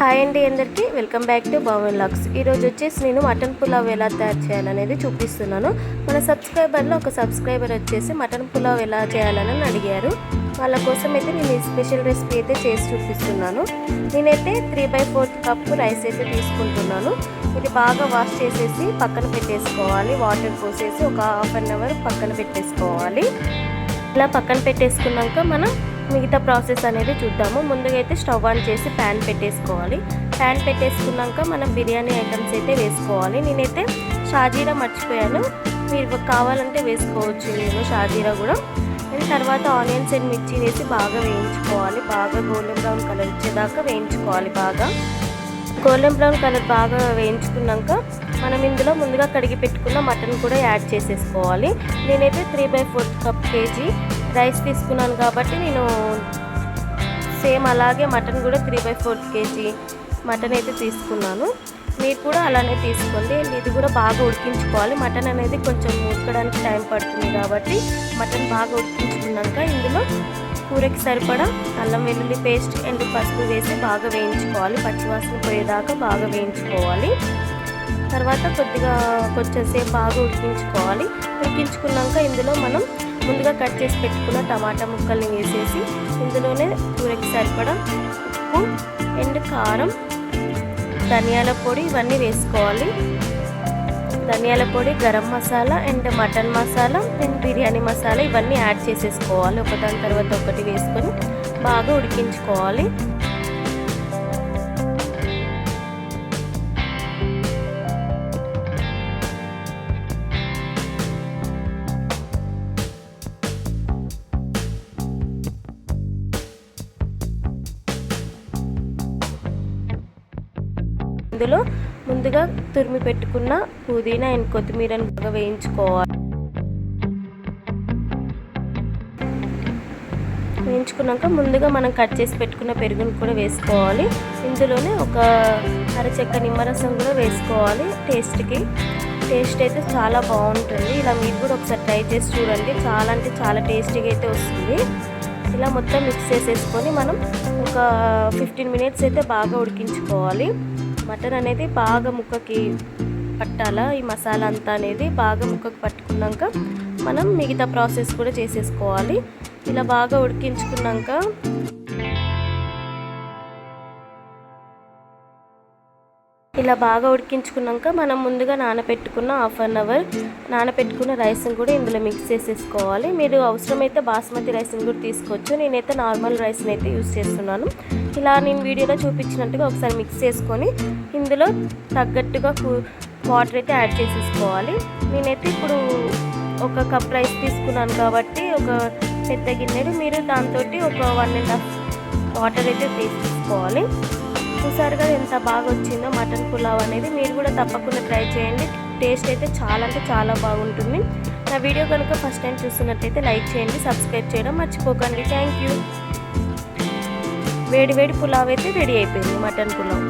Hi అండి అందరికీ. Welcome back to Bhavan లాక్స్ ఈరోజు వచ్చేసి నేను మటన్ పులావ్ ఎలా తయారు చేయాలనేది చూపిస్తున్నాను. మన సబ్స్క్రైబర్లో ఒక సబ్స్క్రైబర్ వచ్చేసి మటన్ పులావ్ ఎలా చేయాలని అడిగారు. వాళ్ళ కోసం అయితే నేను ఈ స్పెషల్ రెసిపీ అయితే చేసి చూపిస్తున్నాను. నేనైతే three by fourth cup rice అయితే తీసుకుంటున్నాను. ఇది బాగా వాష్ చేసేసి పక్కన పెట్టేసుకోవాలి. వాటర్ పోసేసి ఒక హాఫ్ అన్ అవర్ పక్కన పెట్టేసుకోవాలి. ఇలా పక్కన పెట్టేసుకున్నాక మనం మిగతా ప్రాసెస్ అనేది చూద్దాము. ముందుగా అయితే స్టవ్ ఆన్ చేసి ప్యాన్ పెట్టేసుకోవాలి. ప్యాన్ పెట్టేసుకున్నాక మనం బిర్యానీ ఐటమ్స్ అయితే వేసుకోవాలి. నేనైతే షాజీరా మర్చిపోయాను. మీరు కావాలంటే వేసుకోవచ్చు ఇందులో షాజీరా కూడా. అండ్ తర్వాత ఆనియన్స్ అండ్ మిర్చి వేసి బాగా వేయించుకోవాలి. బాగా గోల్డెన్ బ్రౌన్ కలర్ వచ్చేదాకా వేయించుకోవాలి బాగా. గోల్డెన్ బ్రౌన్ కలర్ బాగా వేయించుకున్నాక మనం ఇందులో ముందుగా కడిగి పెట్టుకున్న మటన్ కూడా యాడ్ చేసేసుకోవాలి. నేనైతే three by fourth cup KG rice తీసుకున్నాను కాబట్టి నేను సేమ్ అలాగే మటన్ కూడా three by four KG mutton అయితే తీసుకున్నాను. మీరు కూడా అలానే తీసుకోండి. ఇది కూడా బాగా ఉడికించుకోవాలి. మటన్ అనేది కొంచెం ఉడకడానికి టైం పడుతుంది కాబట్టి మటన్ బాగా ఉడికించుకున్నాక ఇందులో కూరకి సరిపడా అల్లం వెల్లుల్లి పేస్ట్ అండ్ పసుపు వేసి బాగా వేయించుకోవాలి. పచ్చివాసన పోయేదాకా బాగా వేయించుకోవాలి. తర్వాత కొద్దిగా కొంచెం సేపు బాగా ఉడికించుకోవాలి. ఉడికించుకున్నాక ఇందులో మనం ముందుగా కట్ చేసి పెట్టుకున్న టమాటా ముక్కల్ని వేసేసి ఇందులోనే కూరకి సరిపడా ఉప్పు అండ్ కారం ధనియాల పొడి ఇవన్నీ వేసుకోవాలి. ధనియాల పొడి garam masala and mutton masala and biryani masala ఇవన్నీ యాడ్ చేసేసుకోవాలి. ఒకదాని తర్వాత ఒకటి వేసుకొని బాగా ఉడికించుకోవాలి. ఇందులో ముందుగా తురిమి పెట్టుకున్న పుదీనా అండ్ కొత్తిమీరని బాగా వేయించుకోవాలి. వేయించుకున్నాక ముందుగా మనం కట్ చేసి పెట్టుకున్న పెరుగును కూడా వేసుకోవాలి. ఇందులోనే ఒక అరచెక్క నిమ్మరసం కూడా వేసుకోవాలి. టేస్ట్కి. టేస్ట్ అయితే చాలా బాగుంటుంది. ఇలా మీరు కూడా ఒకసారి ట్రై చేసి చూడండి. చాలా అంటే చాలా టేస్టీగా అయితే వస్తుంది. ఇలా మొత్తం మిక్స్ చేసేసుకొని మనం ఒక ఫిఫ్టీన్ మినిట్స్ అయితే బాగా ఉడికించుకోవాలి. మటన్ అనేది బాగా ముక్కకి పట్టాలా? ఈ మసాలా అంతా అనేది బాగా ముక్కకు పట్టుకున్నాక మనం మిగతా ప్రాసెస్ కూడా చేసేసుకోవాలి. ఇలా బాగా ఉడికించుకున్నాక ఇలా బాగా ఉడికించుకున్నాక మనం ముందుగా నానబెట్టుకున్న హాఫ్ అన్ అవర్ నానబెట్టుకున్న రైస్ని కూడా ఇందులో మిక్స్ చేసేసుకోవాలి. మీరు అవసరమైతే బాస్మతి రైస్ని కూడా తీసుకోవచ్చు. నేనైతే నార్మల్ రైస్ని అయితే యూస్ చేస్తున్నాను. ఇలా నేను వీడియోలో చూపించినట్టుగా ఒకసారి మిక్స్ చేసుకొని ఇందులో తగ్గట్టుగా వాటర్ అయితే యాడ్ చేసేసుకోవాలి. నేనైతే ఇప్పుడు ఒక కప్ రైస్ తీసుకున్నాను కాబట్టి ఒక పెద్ద గిన్నెడు మీరు దాంతో ఒక వన్ అండ్ హాఫ్ వాటర్ అయితే తీసుకోవాలి చూసారు కదా ఎంత బాగా వచ్చిందో మటన్ పులావ్ అనేది. మీరు కూడా తప్పకుండా ట్రై చేయండి. టేస్ట్ అయితే చాలా అంటే చాలా బాగుంటుంది. నా వీడియో కనుక ఫస్ట్ టైం చూస్తున్నట్టయితే లైక్ చేయండి సబ్స్క్రైబ్ చేయడం మర్చిపోకండి. Thank you. వేడి వేడి పులావ్ అయితే రెడీ అయిపోయింది మటన్ పులావ్.